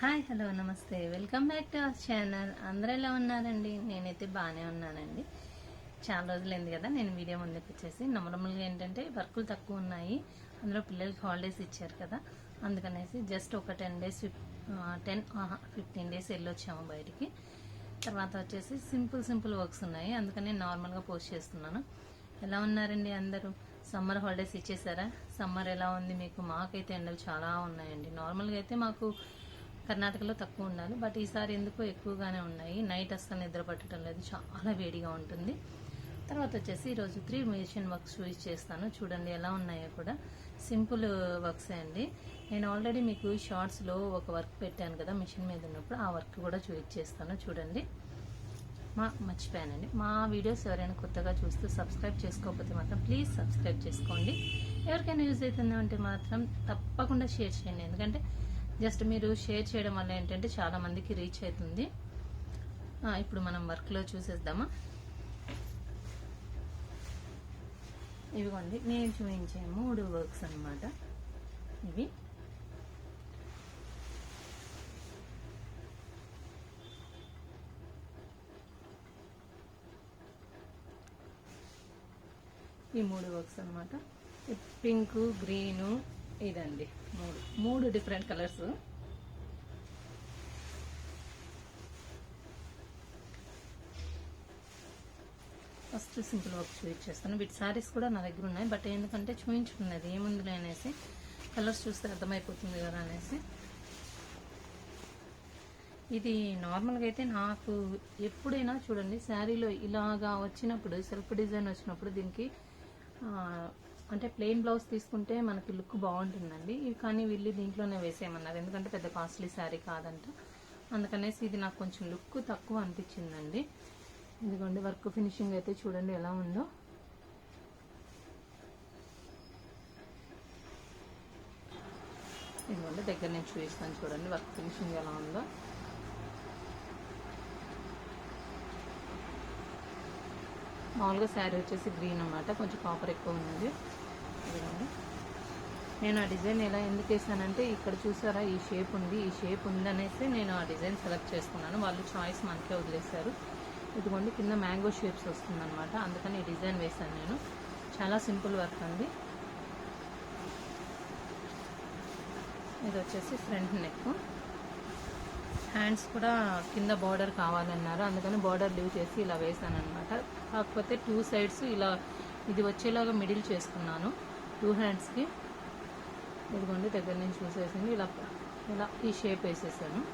Hi hello నమస్తే. Welcome back to our channel అందరూ ఎలా ఉన్నారండి? నేనైతే బాగానే ఉన్నానండి. చాలా రోజులైంది కదా నేను వీడియో ముందుకు వచ్చేసి. నార్మల్గా ఏంటంటే వర్కులు తక్కువ ఉన్నాయి. అందులో పిల్లలకి హాలిడేస్ ఇచ్చారు కదా. అందుకనేసి జస్ట్ ఒక ten days ten fifteen days వెళ్ళొచ్చాము బయటికి. తర్వాత వచ్చేసి సింపుల్ సింపుల్ వర్క్స్ ఉన్నాయి. అందుకని నార్మల్గా పోస్ట్ చేస్తున్నాను. ఎలా ఉన్నారండి అందరూ? Summer holidays ఇచ్చేసారా? సమ్మర్ ఎలా ఉంది మీకు? మాకైతే ఎండలు చాలా ఉన్నాయండి. నార్మల్గా అయితే మాకు కర్ణాటకలో తక్కువ ఉండాలి. బట్ ఈసారి ఎందుకో ఎక్కువగానే ఉన్నాయి. నైట్ అసలు నిద్ర పట్టడం లేదు. చాలా వేడిగా ఉంటుంది. తర్వాత వచ్చేసి ఈరోజు త్రీ మిషన్ వర్క్స్ యూజ్ చేస్తాను. చూడండి ఎలా ఉన్నాయో కూడా. సింపుల్ వర్క్స్ అండి. నేను ఆల్రెడీ మీకు షార్ట్స్లో ఒక వర్క్ పెట్టాను కదా మిషన్ మీద ఉన్నప్పుడు. ఆ వర్క్ కూడా చూజ్ చేస్తాను. చూడండి. మా మర్చిపోయానండి. మా వీడియోస్ ఎవరైనా కొత్తగా చూస్తూ సబ్స్క్రైబ్ చేసుకోకపోతే మాత్రం ప్లీజ్ సబ్స్క్రైబ్ చేసుకోండి. ఎవరికైనా యూజ్ అవుతుంది అంటే మాత్రం తప్పకుండా షేర్ చేయండి. ఎందుకంటే జస్ట్ మీరు షేర్ చేయడం వల్ల ఏంటంటే చాలా మందికి రీచ్ అవుతుంది. ఇప్పుడు మనం వర్క్లో చూసేద్దామా? ఇవిగోండి నేను చూపించే మూడు వర్క్స్ అన్నమాట. ఇవి. ఈ మూడు వర్క్స్ అనమాట పింక్ గ్రీను ఇదండి. మూడు. మూడు different colours first simple work చూపించేస్తాను వీటి సారీస్ కూడా నా దగ్గర ఉన్నాయి. బట్ ఎందుకంటే చూపించుకున్నది ఏముందిలే అనేసి కలర్స్ చూస్తే అర్థమైపోతుంది కదా అనేసి. ఇది నార్మల్గా అయితే నాకు ఎప్పుడైనా చూడండి శారీలో ఇలాగా వచ్చినప్పుడు సెల్ఫ్ డిజైన్ వచ్చినప్పుడు దీనికి అంటే ప్లెయిన్ బ్లౌజ్ తీసుకుంటే మనకి లుక్ బాగుంటుందండి. ఇవి కానీ వీళ్ళు దీంట్లోనే వేసేయమన్నారు. ఎందుకంటే పెద్ద కాస్ట్లీ శారీ కాదంట. అందుకనేసి ఇది నాకు కొంచెం లుక్ తక్కువ అనిపించిందండి. ఇదిగోండి వర్క్ ఫినిషింగ్ అయితే చూడండి ఎలా ఉందో. ఇదిగోండి దగ్గర నుంచి చూపిస్తాను చూడండి వర్క్ ఫినిషింగ్ ఎలా ఉందో. మామూలుగా శారీ వచ్చేసి గ్రీన్ అన్నమాట. కొంచెం కాపర్ ఎక్కువ ఉంది. ఇదిగోండి నేను ఆ డిజైన్ ఎలా ఎందుకు వేసానంటే ఇక్కడ చూసారా ఈ షేప్ ఉంది ఈ షేప్ ఉందనేసి నేను ఆ డిజైన్ సెలెక్ట్ చేసుకున్నాను. వాళ్ళు చాయిస్ మనకే వదిలేశారు. ఇదిగోండి కింద మ్యాంగో షేప్స్ వస్తుందన్నమాట. అందుకని ఈ డిజైన్ వేశాను నేను. చాలా సింపుల్ వర్క్ అండి. ఇది వచ్చేసి ఫ్రంట్ నెక్. హ్యాండ్స్ కూడా కింద బార్డర్ కావాలన్నారు. అందుకని బార్డర్ లీవ్ చేసి ఇలా వేసాను అనమాట కాకపోతే టూ సైడ్స్ ఇలా ఇది వచ్చేలాగా మిడిల్ చేసుకున్నాను. టూ హ్యాండ్స్కి ఇదిగోండి దగ్గర నుంచి చూసేసింది. ఇలా ఇలా ఈ షేప్ వేసేసాను.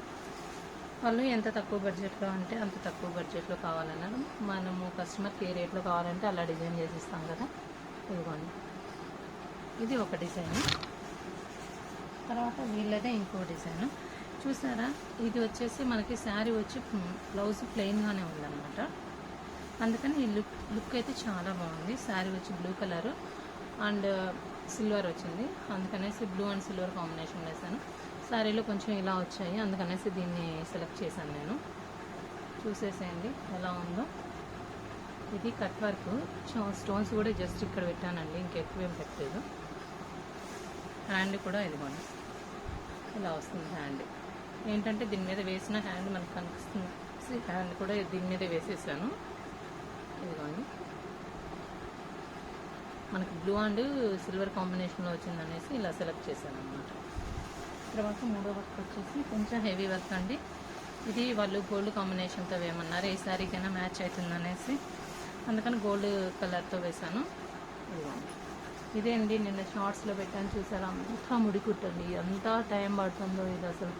వాళ్ళు ఎంత తక్కువ బడ్జెట్లో అంటే అంత తక్కువ బడ్జెట్లో కావాలన్నారు. మనము కస్టమర్కి ఏ రేట్లో కావాలంటే అలా డిజైన్ చేసిస్తాం కదా. ఇదిగోండి. ఇది ఒక డిజైన్. తర్వాత వీళ్ళదే ఇంకో డిజైన్. చూసారా? ఇది వచ్చేసి మనకి శారీ వచ్చి బ్లౌజ్ ప్లెయిన్గానే ఉందన్నమాట. అందుకని ఈ లుక్ లుక్ అయితే చాలా బాగుంది. శారీ వచ్చి బ్లూ కలర్. అండ్ సిల్వర్ వచ్చింది. అందుకనేసి బ్లూ అండ్ సిల్వర్ కాంబినేషన్ వేసాను శారీలో కొంచెం ఇలా వచ్చాయి. అందుకనేసి దీన్ని సెలెక్ట్ చేశాను నేను. చూసేసేయండి ఎలా ఉందో. ఇది కట్ వర్క్. స్టోన్స్ కూడా జస్ట్ ఇక్కడ పెట్టానండి ఇంకెక్కువేం పెట్టలేదు. హ్యాండ్ కూడా ఇదిగోండి. ఇలా వస్తుంది హ్యాండ్. ఏంటంటే దీని మీద వేసిన హ్యాండ్ మనకు కనిపిస్తుంది. హ్యాండ్ కూడా దీని మీద వేసేసాను. ఇదిగోండి. మనకి బ్లూ అండ్ సిల్వర్ కాంబినేషన్లో వచ్చిందనేసి ఇలా సెలెక్ట్ చేశాను అనమాట తర్వాత మూడో వర్క్ వచ్చేసి కొంచెం హెవీ వర్క్ అండి. ఇది వాళ్ళు గోల్డ్ కాంబినేషన్తో వేయమన్నారు ఏ శారీకైనా మ్యాచ్ అవుతుందనేసి. అందుకని గోల్డ్ కలర్తో వేశాను. ఇదే అండి నిన్న షార్ట్స్లో పెట్టాను చూసారా? అంతా ముడి కుట్టండి ఎంత టైం పడుతుందో ఇది అసలు.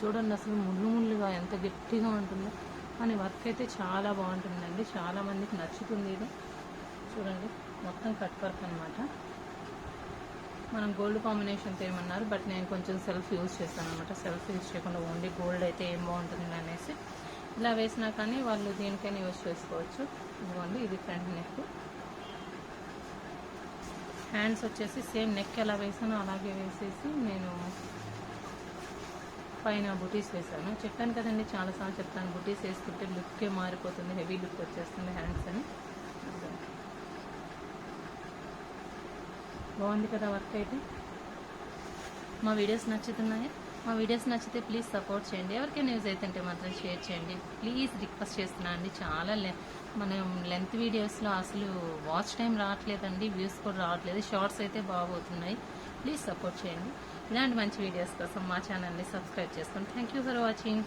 చూడండి అసలు ముళ్ళు ముళ్ళుగా ఎంత గట్టిగా ఉంటుందో. కానీ వర్క్ అయితే చాలా బాగుంటుందండి. చాలామందికి నచ్చుతుంది ఇది. చూడండి. మొత్తం కట్ వర్క్ అనమాట మనం గోల్డ్ కాంబినేషన్తో ఏమన్నారు బట్ నేను కొంచెం సెల్ఫ్ యూజ్ చేస్తాను అనమాట సెల్ఫ్ యూజ్ చేయకుండా ఓన్లీ గోల్డ్ అయితే ఏం బాగుంటుంది అనేసి ఇలా వేసినా కానీ వాళ్ళు దేనికైనా యూజ్ చేసుకోవచ్చు. ఇదిగోండి ఇది ఫ్రంట్ నెక్. హ్యాండ్స్ వచ్చేసి సేమ్ నెక్ ఎలా వేసానో అలాగే వేసేసి నేను పైన బుటీస్ వేసాను చెప్పాను కదండి చాలాసార్లు చెప్తాను బుటీస్ వేసుకుంటే లుక్కే మారిపోతుంది హెవీ లుక్ వచ్చేస్తుంది హ్యాండ్స్ అని. బాగుంది కదా వర్క్ అయితే. మా వీడియోస్ నచ్చుతున్నాయా? మా వీడియోస్ నచ్చితే ప్లీజ్ సపోర్ట్ చేయండి. ఎవరికైనా యూజ్ అవుతుంటే మాత్రం షేర్ చేయండి. ప్లీజ్ రిక్వెస్ట్ చేస్తున్నా అండి. చాలా లె మనం లెంత్ వీడియోస్లో అసలు వాచ్ టైం రావట్లేదండి. వ్యూస్ కూడా రావట్లేదు. షార్ట్స్ అయితే బాగోతున్నాయి. ప్లీజ్ సపోర్ట్ చేయండి. ఇలాంటి మంచి వీడియోస్ కోసం మా ఛానల్ని సబ్స్క్రైబ్ చేసుకోండి. Thank you for watching.